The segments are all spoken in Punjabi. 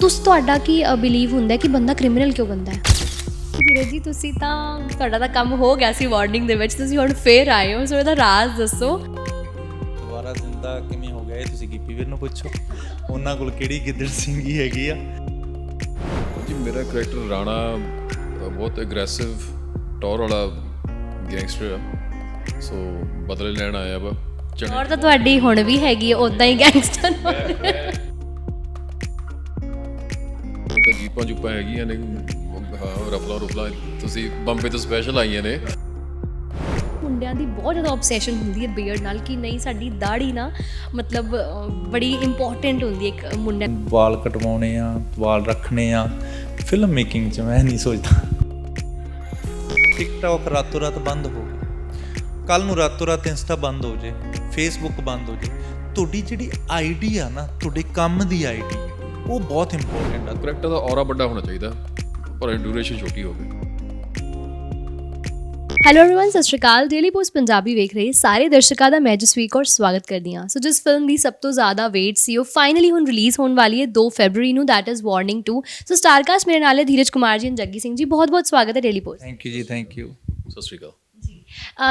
ਤੁਸੀਂ ਤੁਹਾਡਾ ਕੀ ਬਿਲੀਵ ਹੁੰਦਾ ਹੈ ਕਿ ਬੰਦਾ ਕ੍ਰਿਮੀਨਲ ਕਿਉਂ ਬਣਦਾ ਹੈ? ਧੀਰਜ ਜੀ ਤੁਸੀਂ ਤਾਂ ਤੁਹਾਡਾ ਤਾਂ ਕੰਮ ਹੋ ਗਿਆ ਸੀ ਵਾਰਨਿੰਗ ਦੇ ਵਿੱਚ ਤੁਸੀਂ ਹੁਣ ਫੇਰ ਆਏ ਹੋ ਸੋ ਇਹਦਾ ਰਾਜ਼ ਦੱਸੋ। ਦੁਬਾਰਾ ਜ਼ਿੰਦਾ ਕਿਵੇਂ ਹੋ ਗਿਆ ਇਹ ਤੁਸੀਂ ਗਿੱਪੀ ਵੀਰ ਨੂੰ ਪੁੱਛੋ? ਉਹਨਾਂ ਕੋਲ ਕਿਹੜੀ ਗਿੱਦੜ ਸਿੰਘੀ ਹੈਗੀ ਆ? ਜੀ ਮੇਰਾ ਕਰੈਕਟਰ ਰਾਣਾ ਅ, ਬਹੁਤ ਐਗਰੈਸਿਵ ਟੌਰ ਵਾਲਾ ਗੈਂਗਸਟਰ ਆ। ਸੋ ਬਦਲੇ ਲੈਣ ਆਇਆ ਵਾ ਚੰਗਾ। ਔਰ ਤਾਂ ਤੁਹਾਡੀ ਹੁਣ ਵੀ ਹੈਗੀ ਹੈ ਉਦਾਂ ਹੀ ਗੈਂਗਸਟਰ ਜੀਪਾਂ ਜੁਪਾਂ ਹੈਗੀਆਂ ਨੇ। ਹਾਂ ਰਫਲਾ ਰੁਫਲਾ ਤੁਸੀਂ ਬੰਬੇ ਤੋਂ ਸਪੈਸ਼ਲ ਆਈਆਂ ਨੇ। ਮੁੰਡਿਆਂ ਦੀ ਬਹੁਤ ਜ਼ਿਆਦਾ ਆਬਸੈਸ਼ਨ ਹੁੰਦੀ ਹੈ ਬੀਅਰਡ ਨਾਲ ਕਿ ਨਹੀਂ ਸਾਡੀ ਦਾੜੀ ਨਾ ਮਤਲਬ ਅਹ, ਬੜੀ ਇੰਪੋਰਟੈਂਟ ਹੁੰਦੀ ਹੈ ਇੱਕ ਮੁੰਡੇ ਵਾਲ ਕਟਵਾਉਣੇ ਆ ਵਾਲ ਰੱਖਣੇ ਆ। ਫਿਲਮ ਮੇਕਿੰਗ 'ਚ ਮੈਂ ਨਹੀਂ ਸੋਚਦਾ। ਟਿਕਟੌਕ ਰਾਤੋਂ ਰਾਤ ਬੰਦ ਹੋ ਗਈ। ਕੱਲ ਨੂੰ ਰਾਤੋਂ ਰਾਤ ਇੰਸਟਾ ਬੰਦ ਹੋ ਜੇ ਫੇਸਬੁੱਕ ਬੰਦ ਹੋ ਜੇ। ਤੁਹਾਡੀ ਜਿਹੜੀ ਆਈਡੀ ਆ ਨਾ ਤੁਹਾਡੇ ਕੰਮ ਦੀ ਆਈਡੀ ਉਹ ਬਹੁਤ ਇੰਪੋਰਟੈਂਟ ਆ ਕਰੈਕਟਰ ਦਾ ਔਰਾ ਵੱਡਾ ਹੋਣਾ ਚਾਹੀਦਾ ਪਰ ਡਿਊਰੇਸ਼ਨ ਛੋਟੀ ਹੋਵੇ hello everyone Sat Sri Akal Daily Post Punjabi ਵੇਖ ਰਹੇ ਸਾਰੇ ਦਰਸ਼ਕਾਂ ਦਾ ਮੈਂ ਜਸਵੀਰ ਕੌਰ ਸਵਾਗਤ ਕਰਦੀ ਹਾਂ ਸੋ ਜਿਸ ਫਿਲਮ ਦੀ ਸਭ ਤੋਂ ਜ਼ਿਆਦਾ ਵੇਟ ਸੀ ਉਹ ਫਾਈਨਲੀ ਹੁਣ ਰਿਲੀਜ਼ ਹੋਣ ਵਾਲੀ ਹੈ 2 ਫੈਬਰੂਰੀ ਨੂੰ that is Warning 2 so star cast ਮੇਰੇ ਨਾਲ ਹੈ ਧੀਰਜ ਕੁਮਾਰ ਜੀ and ਜੱਗੀ ਸਿੰਘ ਜੀ ਬਹੁਤ ਬਹੁਤ ਸਵਾਗਤ ਹੈ Daily Post thank you ji thank you Sat Sri Akal ਅਹ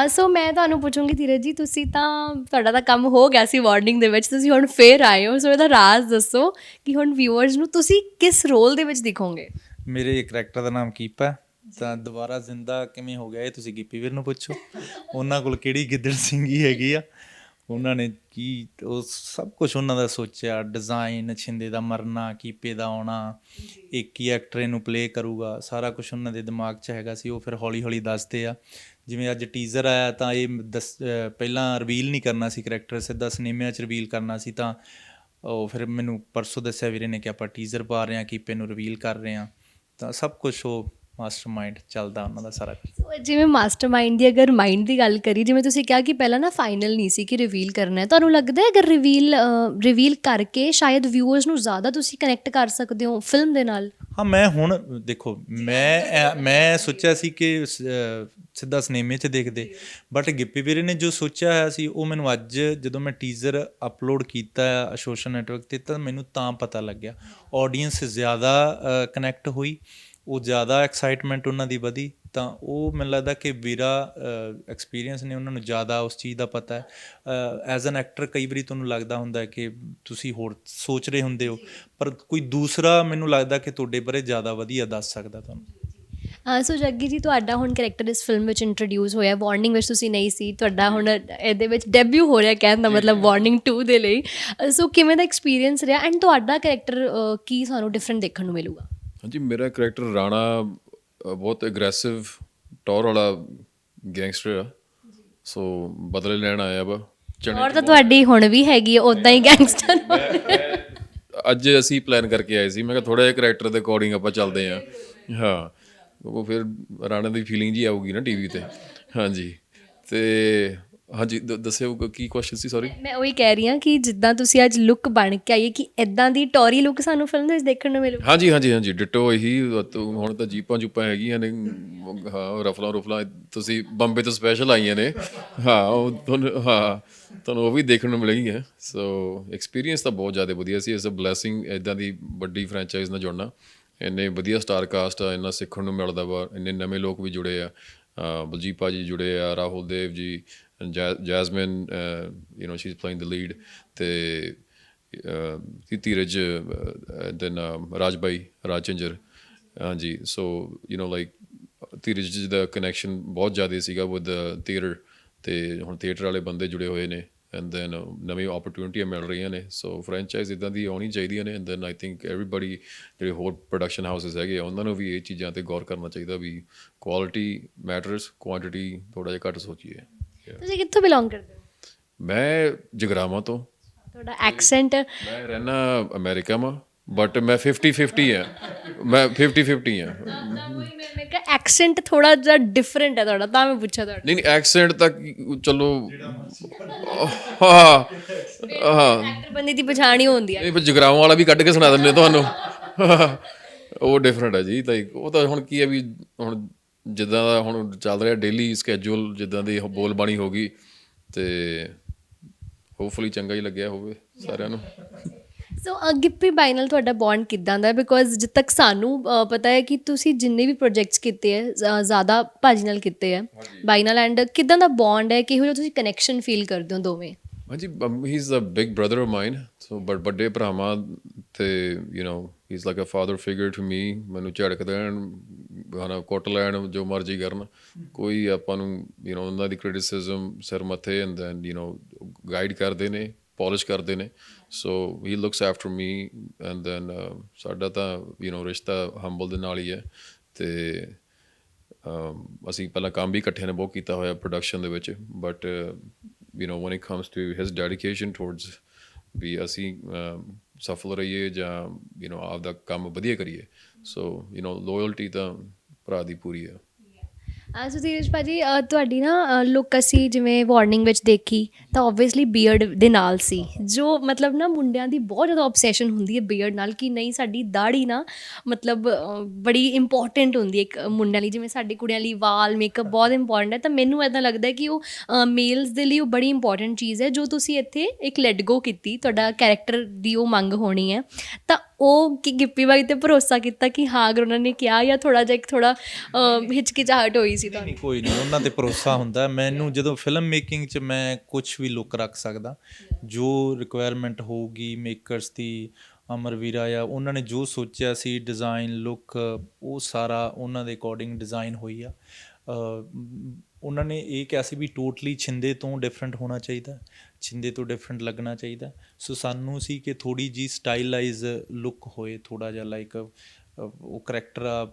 ਸੋ ਮੈਂ ਤੁਹਾਨੂੰ ਪੁੱਛੂੰਗੀ ਧੀਰਜ ਜੀ ਤੁਸੀਂ ਤਾਂ ਤੁਹਾਡਾ ਤਾਂ ਕੰਮ ਹੋ ਗਿਆ ਸੀ ਵਾਰਨਿੰਗ ਦੇ ਵਿੱਚ ਤੁਸੀਂ ਹੁਣ ਫੇਰ ਆਏ ਹੋ ਸੋ ਇਹਦਾ ਰਾਜ਼ ਦੱਸੋ ਕਿ ਹੁਣ ਵਿਊਅਰਸ ਨੂੰ ਤੁਸੀਂ ਕਿਸ ਰੋਲ ਦੇ ਵਿੱਚ ਦਿਖੋਗੇ? ਮੇਰੇ ਕਰੈਕਟਰ ਦਾ ਨਾਮ ਕੀਪਾ। ਤਾਂ ਦੁਬਾਰਾ ਜ਼ਿੰਦਾ ਕਿਵੇਂ ਹੋ ਗਿਆ ਇਹ ਤੁਸੀਂ ਗਿੱਪੀ ਵੀਰ ਨੂੰ ਪੁੱਛੋ। ਉਹਨਾਂ ਕੋਲ ਕਿਹੜੀ ਗਿੱਦੜ ਸਿੰਘੀ ਹੈਗੀ ਆ? ਉਹਨਾਂ ਨੇ ਕੀ ਉਹ ਸਭ ਕੁਝ ਉਹਨਾਂ ਦਾ ਸੋਚਿਆ ਡਿਜ਼ਾਈਨ ਛਿੰਦੇ ਦਾ ਮਰਨਾ ਕੀਪੇ ਦਾ ਆਉਣਾ ਇੱਕ ਹੀ ਐਕਟਰ ਇਹਨੂੰ ਪਲੇ ਕਰੂਗਾ ਸਾਰਾ ਕੁਝ ਉਹਨਾਂ ਦੇ ਦਿਮਾਗ 'ਚ ਹੈਗਾ ਸੀ ਉਹ ਫਿਰ ਹੌਲੀ ਹੌਲੀ ਦੱਸਦੇ ਆ। ਜਿਵੇਂ ਅੱਜ ਟੀਜ਼ਰ ਆਇਆ ਤਾਂ ਇਹ ਪਹਿਲਾਂ ਰਿਵੀਲ ਨਹੀਂ ਕਰਨਾ ਸੀ ਕਰੈਕਟਰ ਸਿੱਧਾ ਸਿਨੇਮਿਆਂ 'ਚ ਰਿਵੀਲ ਕਰਨਾ ਸੀ ਤਾਂ ਉਹ ਫਿਰ ਮੈਨੂੰ ਪਰਸੋਂ ਦੱਸਿਆ ਵੀਰੇ ਨੇ ਕਿ ਆਪਾਂ ਟੀਜ਼ਰ ਪਾ ਰਹੇ ਹਾਂ ਕੀਪੇ ਨੂੰ ਰਿਵੀਲ ਕਰ ਰਹੇ ਹਾਂ ਤਾਂ ਸਭ ਕੁਝ ਉਹ ਮਾਸਟਰਮਾਈਂਡ ਚੱਲਦਾ ਉਹਨਾਂ ਦਾ ਸਾਰਾ। ਸੋ ਜਿਵੇਂ ਮਾਸਟਰਮਾਈਂਡ ਦੀ ਅਗਰ ਮਾਈਂਡ ਦੀ ਗੱਲ ਕਰੀ ਜਿਵੇਂ ਤੁਸੀਂ ਕਿਹਾ ਕਿ ਪਹਿਲਾਂ ਨਾ ਫਾਈਨਲ ਨਹੀਂ ਸੀ ਕਿ ਰਿਵੀਲ ਕਰਨਾ ਹੈ ਤੁਹਾਨੂੰ ਲੱਗਦਾ ਹੈ ਅਗਰ ਰਿਵੀਲ ਰਿਵੀਲ ਕਰਕੇ ਸ਼ਾਇਦ ਵਿਊਅਰਸ ਨੂੰ ਜ਼ਿਆਦਾ ਤੁਸੀਂ ਕਨੈਕਟ ਕਰ ਸਕਦੇ ਹੋ ਫਿਲਮ ਦੇ ਨਾਲ ਹਾਂ ਮੈਂ ਹੁਣ ਦੇਖੋ ਮੈਂ ਮੈਂ ਸੋਚਿਆ ਸੀ ਕਿ ਸਿੱਧਾ ਸਿਨੇਮੇ 'ਚ ਦੇਖਦੇ। ਬਟ ਗਿੱਪੀ ਵੀਰੇ ਨੇ ਜੋ ਸੋਚਿਆ ਹੋਇਆ ਸੀ ਉਹ ਮੈਨੂੰ ਅੱਜ ਜਦੋਂ ਮੈਂ ਟੀਜ਼ਰ ਅਪਲੋਡ ਕੀਤਾ ਸੋਸ਼ਲ ਨੈਟਵਰਕ ਤੇ ਤਾਂ ਮੈਨੂੰ ਤਾਂ ਪਤਾ ਲੱਗਿਆ। ਆਡੀਅנס ਜ਼ਿਆਦਾ ਕਨੈਕਟ ਹੋਈ ਉਹ ਜ਼ਿਆਦਾ ਐਕਸਾਈਟਮੈਂਟ ਉਹਨਾਂ ਦੀ ਵਧੀ ਤਾਂ ਉਹ ਮੈਨੂੰ ਲੱਗਦਾ ਕਿ ਵੀਰਾ ਐਕਸਪੀਰੀਅੰਸ ਨੇ ਉਹਨਾਂ ਨੂੰ ਜ਼ਿਆਦਾ ਉਸ ਚੀਜ਼ ਦਾ ਪਤਾ ਹੈ। ਐਜ਼ ਐਨ ਐਕਟਰ ਕਈ ਵਾਰੀ ਤੁਹਾਨੂੰ ਲੱਗਦਾ ਹੁੰਦਾ ਕਿ ਤੁਸੀਂ ਹੋਰ ਸੋਚ ਰਹੇ ਹੁੰਦੇ ਹੋ ਪਰ ਕੋਈ ਦੂਸਰਾ ਮੈਨੂੰ ਲੱਗਦਾ ਕਿ ਤੁਹਾਡੇ ਬਾਰੇ ਜ਼ਿਆਦਾ ਵਧੀਆ ਦੱਸ ਸਕਦਾ ਤੁਹਾਨੂੰ। ਸੋ ਜੱਗੀ ਜੀ ਤੁਹਾਡਾ ਹੁਣ ਕੈਰੈਕਟਰ ਇਸ ਫਿਲਮ ਵਿੱਚ ਇੰਟਰੋਡਿਊਸ ਹੋਇਆ ਵਾਰਨਿੰਗ ਵਿੱਚ ਤੁਸੀਂ ਨਹੀਂ ਸੀ ਤੁਹਾਡਾ ਹੁਣ ਇਹਦੇ ਵਿੱਚ ਡੈਬਿਊ ਹੋ ਰਿਹਾ ਕਹਿਣ ਦਾ ਮਤਲਬ ਵਾਰਨਿੰਗ 2 ਦੇ ਲਈ। ਸੋ ਕਿਵੇਂ ਦਾ ਐਕਸਪੀਰੀਅੰਸ ਰਿਹਾ ਐਂਡ ਤੁਹਾਡਾ ਕੈਰੈਕਟਰ ਕੀ ਸਾਨੂੰ ਡਿਫਰੈਂਟ ਦੇਖਣ ਨੂੰ ਮਿਲੂਗਾ? ਹਾਂਜੀ ਮੇਰਾ ਕਰੈਕਟਰ ਰਾਣਾ ਬਹੁਤ ਐਗਰੈਸਿਵ ਟੌਰ ਵਾਲਾ ਗੈਂਗਸਟਰ ਆ। ਸੋ ਬਦਲੇ ਲੈਣ ਆਇਆ ਵਾ। ਔਰ ਤਾਂ ਤੁਹਾਡੀ ਹੁਣ ਵੀ ਹੈਗੀ ਹੈ ਉਦਾਂ ਹੀ ਗੈਂਗਸਟਰ ਅੱਜ ਅਸੀਂ ਪਲਾਨ ਕਰਕੇ ਆਏ ਸੀ। ਮੈਂ ਕਿਹਾ ਥੋੜਾ ਜਿਹਾ ਕਰੈਕਟਰ ਦੇ ਅਕੋਰਡਿੰਗ ਆਪਾਂ ਚੱਲਦੇ ਹਾਂ। ਹਾਂ। ਉਹ ਫਿਰ ਰਾਣਾ ਦੀ ਫੀਲਿੰਗ ਜੀ ਆਊਗੀ ਨਾ ਟੀਵੀ ਤੇ। ਹਾਂਜੀ। ਤੇ ਹਾਂਜੀ ਦੱਸਿਓ ਕ- ਕੁਐਸਚਨ ਸੀ ਸੌਰੀ ਮੈਂ ਉਹੀ ਕਹਿ ਰਹੀ ਹਾਂ ਕਿ ਜਿੱਦਾਂ ਤੁਸੀਂ ਅੱਜ ਲੁੱਕ ਬਣ ਕੇ ਆਈਏ ਕਿ ਇਦਾਂ ਦੀ ਟੌਰੀ ਲੁੱਕ ਸਾਨੂੰ ਫਿਲਮ ਦੇ ਵਿੱਚ ਦੇਖਣ ਨੂੰ ਮਿਲੂ। ਹਾਂਜੀ ਹਾਂਜੀ ਹਾਂਜੀ। ਡਿਟੋ ਇਹੀ ਹੁਣ ਤਾਂ ਜੀਪਾਂ ਜੁਪਾਂ ਹੈਗੀਆਂ ਨੇ। ਹਾਂ ਰਫਲਾ ਰੁਫਲਾ ਤੁਸੀਂ ਬੰਬੇ ਤੋਂ ਸਪੈਸ਼ਲ ਆਈਆਂ ਨੇ। ਹਾਂ ਉਹ ਤੁਹਾਨੂੰ ਹਾਂ ਤੁਹਾਨੂੰ ਉਹ ਵੀ ਦੇਖਣ ਨੂੰ ਮਿਲੇਗੀ ਸੋ ਐਕਸਪੀਰੀਅੰਸ ਤਾਂ ਬਹੁਤ ਜ਼ਿਆਦਾ ਵਧੀਆ ਸੀ। ਇਟਸ ਅ ਬਲੇਸਿੰਗ ਇਦਾਂ ਦੀ ਵੱਡੀ ਫਰੈਂਚਾਈਜ਼ ਨਾਲ ਜੁੜਨਾ। ਇੰਨੇ ਵਧੀਆ ਸਟਾਰ ਕਾਸਟ ਆ ਇੰਨਾ ਸਿੱਖਣ ਨੂੰ ਮਿਲਦਾ ਵਾ ਇੰਨੇ ਨਵੇਂ ਲੋਕ ਵੀ ਜੁੜੇ ਆ ਅਹ ਬਲਜੀਤ ਭਾਜੀ ਜੁੜੇ ਆ ਰਾਹੁਲ ਦੇਵ ਜੀ ਜੈ- Jasmin you know she is playing the lead ਤੇ uh, ਧੀਰਜ ਦੈਨ ਰਾਜ ਬਾਈ ਰਾਜ ਚੰਜਰ ਹਾਂਜੀ ਸੋ ਯੂ نو ਲਾਈਕ ਧੀਰਜ ਜੀ ਦਾ ਕਨੈਕਸ਼ਨ ਬਹੁਤ ਜ਼ਿਆਦਾ ਸੀਗਾ ਵਿਦ ਥੀਏਟਰ ਤੇ ਹੁਣ ਥੀਏਟਰ ਵਾਲੇ ਬੰਦੇ ਜੁੜੇ ਹੋਏ ਨੇ ਐਂਡ ਦੈਨ uh, ਨਵੀਂ ਓਪਰਚ्युनिटीਆਂ ਮਿਲ ਰਹੀਆਂ ਨੇ। ਸੋ ਫਰੈਂਚਾਈਜ਼ ਇਦਾਂ ਦੀ ਆਉਣੀ ਚਾਹੀਦੀਆਂ ਨੇ। And then I think everybody ਜਿਹੜੇ ਹੋਰ ਪ੍ਰੋਡਕਸ਼ਨ ਹਾਊਸਸ ਹੈਗੇ ਉਹਨਾਂ ਨੂੰ ਵੀ ਇਹ ਚੀਜ਼ਾਂ ਤੇ ਗੌਰ ਕਰਨਾ ਚਾਹੀਦਾ ਵੀ ਕੁਆਲਿਟੀ ਮੈਟਰਸ ਕੁਆਂਟੀਟੀ ਥੋੜਾ ਜਿਹਾ ਘੱਟ ਸੋਚੀਏ। ਤੁਸੀਂ ਕਿੱਥੋਂ ਬਿਲੋਂਗ ਕਰਦੇ ਹੋ? ਮੈਂ ਜਗਰਾਵਾਂ ਤੋਂ। ਤੁਹਾਡਾ ਐਕਸੈਂਟ ਮੈਂ ਰਹਿਣਾ ਅਮਰੀਕਾ ਮਾ ਬਟ ਮੈਂ 50 50 ਆ ਮੈਂ 50 50 ਆ ਮੈਂ ਕਿਹਾ ਐਕਸੈਂਟ ਥੋੜਾ ਜਿਹਾ ਡਿਫਰੈਂਟ ਹੈ ਤੁਹਾਡਾ ਤਾਂ ਮੈਂ ਪੁੱਛਿਆ ਤੁਹਾਡਾ ਨਹੀਂ ਨਹੀਂ ਐਕਸੈਂਟ ਤੱਕ ਚਲੋ ਹਾਂ ਹਾਂ ਐਕਟਰ ਬੰਦੇ ਦੀ ਪਛਾਣ ਹੀ ਹੁੰਦੀ ਹੈ ਇਹ ਫਿਰ ਜਗਰਾਵਾਂ ਵਾਲਾ ਵੀ ਕੱਢ ਕੇ ਸੁਣਾ ਦਿੰਦੇ ਤੁਹਾਨੂੰ ਉਹ ਡਿਫਰੈਂਟ ਹੈ ਜੀ ਤਾਂ ਉਹ ਤਾਂ ਹੁਣ ਕੀ ਹੈ ਵੀ ਹੁਣ ਜਿੱਦਾਂ ਦਾ ਹੁਣ ਚੱਲ ਰਿਹਾ ਡੇਲੀ ਸਕੇਜੂਲ ਜਿੱਦਾਂ ਦੀ ਬੋਲ ਬਾਣੀ ਹੋ ਗਈ ਤੇ ਹੋਪਫੁਲੀ ਚੰਗਾ ਹੀ ਲੱਗਿਆ ਹੋਵੇ ਸਾਰਿਆਂ ਨੂੰ ਸੋ ਗਿੱਪੀ ਬਾਈ ਨਾਲ ਤੁਹਾਡਾ ਬੌਂਡ ਕਿੱਦਾਂ ਦਾ ਬਿਕੋਜ਼ ਜਿੱਦ ਤੱਕ ਸਾਨੂੰ ਅ, ਪਤਾ ਹੈ ਕਿ ਤੁਸੀਂ ਜਿੰਨੇ ਵੀ ਪ੍ਰੋਜੈਕਟਸ ਕੀਤੇ ਹੈ ਜ਼- ਜ਼ਿਆਦਾ ਭਾਜੀ ਨਾਲ ਕੀਤੇ ਹੈ ਬਾਈ ਨਾਲ ਐਂਡ ਕਿੱਦਾਂ ਦਾ ਬੌਂਡ ਹੈ ਕਿਹੋ ਜਿਹਾ ਤੁਸੀਂ ਕਨੈਕਸ਼ਨ ਫੀਲ ਕਰਦੇ ਹੋ ਦੋਵੇਂ ਹਾਂਜੀ he is a big brother of mine so but ਵੱਡੇ ਭਰਾਵਾਂ ਤੇ you know he is like a father figure to me ਮੈਨੂੰ ਝੜਕ ਦੇਣ ਗਾਣਾ ਕੁੱਟ ਲੈਣ ਜੋ ਮਰਜ਼ੀ ਕਰਨ ਕੋਈ ਆਪਾਂ ਨੂੰ ਯੂ نو ਉਹਨਾਂ ਦੀ ਕ੍ਰਿਟਿਸਿਜ਼ਮ ਸਿਰ ਮੱਥੇ and then you know guide ਕਰਦੇ ਨੇ ਪਾਲਿਸ਼ ਕਰਦੇ ਨੇ so he looks after me and then ਸਾਡਾ ਤਾਂ ਯੂ نو ਰਿਸ਼ਤਾ ਹੰਬਲ ਦੇ ਨਾਲ ਹੀ ਹੈ ਤੇ ਅਮ ਅਸੀਂ ਪਹਿਲਾਂ ਕੰਮ ਵੀ ਇਕੱਠਿਆਂ ਨੇ ਬਹੁਤ ਕੀਤਾ ਹੋਇਆ ਪ੍ਰੋਡਕਸ਼ਨ ਦੇ ਵਿੱਚ but you know when it comes to his dedication towards ਵੀ ਅਸੀਂ ਅਮ, ਸਫਲ ਰਹੀਏ ਜਾਂ ਯੂ نو ਆਪਦਾ ਕੰਮ ਵਧੀਆ ਕਰੀਏ ਸੋ ਯੂ نو ਲੋਇਲਟੀ ਤਾਂ ਭਰਾ ਦੀ ਪੂਰੀ ਹੈ ਆ ਸੁਧੀਰਜ ਭਾਜੀ ਅ, ਤੁਹਾਡੀ ਨਾ ਲੁੱਕ ਅਸੀਂ ਜਿਵੇਂ ਵਾਰਨਿੰਗ ਵਿੱਚ ਦੇਖੀ ਤਾਂ ਆਬਵੀਅਸਲੀ ਬੀਅਰਡ ਦੇ ਨਾਲ ਸੀ। ਜੋ ਮਤਲਬ ਨਾ ਮੁੰਡਿਆਂ ਦੀ ਬਹੁਤ ਜ਼ਿਆਦਾ ਆਬਸੈਸ਼ਨ ਹੁੰਦੀ ਹੈ ਬੀਅਰਡ ਨਾਲ ਕਿ ਨਹੀਂ ਸਾਡੀ ਦਾੜੀ ਨਾ ਮਤਲਬ ਅ, ਬੜੀ ਇੰਪੋਰਟੈਂਟ ਹੁੰਦੀ ਹੈ ਇੱਕ ਮੁੰਡਿਆਂ ਲਈ। ਜਿਵੇਂ ਸਾਡੀ ਕੁੜੀਆਂ ਲਈ ਵਾਲ ਮੇਕਅਪ ਬਹੁਤ ਇੰਪੋਰਟੈਂਟ ਹੈ ਤਾਂ ਮੈਨੂੰ ਇਦਾਂ ਲੱਗਦਾ ਹੈ ਕਿ ਉਹ ਮੇਲਸ ਦੇ ਲਈ ਉਹ ਬੜੀ ਇੰਪੋਰਟੈਂਟ ਚੀਜ਼ ਹੈ ਜੋ ਤੁਸੀਂ ਇੱਥੇ ਇੱਕ ਲੈਟ ਗੋ ਕੀਤੀ ਤੁਹਾਡਾ ਕੈਰੈਕਟਰ ਦੀ ਉਹ ਮੰਗ ਹੋਣੀ ਹੈ। ਤਾਂ ਉਹ ਕਿ ਗਿੱਪੀ ਬਾਈ ਤੇ ਭਰੋਸਾ ਕੀਤਾ ਕਿ ਹਾਂ ਅਗਰ ਉਹਨਾਂ ਨੇ ਕਿਹਾ ਜਾਂ ਥੋੜਾ ਜਿਹਾ ਇੱਕ ਥੋੜਾ ਹਿਚਕਿਚਾਹਟ ਹੋਈ ਸੀ ਤੁਹਾਨੂੰ ਨਹੀਂ ਕੋਈ ਨਹੀਂ ਉਹਨਾਂ ਤੇ ਭਰੋਸਾ ਹੁੰਦਾ। ਮੈਨੂੰ ਜਦੋਂ ਫਿਲਮ ਮੇਕਿੰਗ 'ਚ ਮੈਂ ਕੁਝ ਵੀ ਲੁੱਕ ਰੱਖ ਸਕਦਾ ਜੋ ਰਿਕੁਆਇਰਮੈਂਟ ਹੋਊਗੀ ਮੇਕਰਸ ਦੀ ਅਮਰਵੀਰਾ ਜਾਂ ਉਹਨਾਂ ਨੇ ਜੋ ਸੋਚਿਆ ਸੀ ਡਿਜ਼ਾਈਨ ਲੁੱਕ ਉਹ ਸਾਰਾ ਉਹਨਾਂ ਦੇ ਅਕੋਰਡਿੰਗ ਡਿਜ਼ਾਈਨ ਹੋਈ ਆ। ਉਹਨਾਂ ਨੇ ਇਹ ਕਿਹਾ ਸੀ ਵੀ ਟੋਟਲੀ ਛਿੰਦੇ ਤੋਂ ਡਿਫਰੈਂਟ ਹੋਣਾ ਚਾਹੀਦਾ। ਛਿੰਦੇ ਤੋਂ ਡਿਫਰੈਂਟ ਲੱਗਣਾ ਚਾਹੀਦਾ। ਸੋ ਸਾਨੂੰ ਸੀ ਕਿ ਥੋੜੀ ਜੀ ਸਟਾਈਲਾਈਜ਼ ਲੁੱਕ ਹੋਏ ਥੋੜਾ ਜਿਹਾ ਲਾਈਕ ਉਹ ਕਰੈਕਟਰ ਆ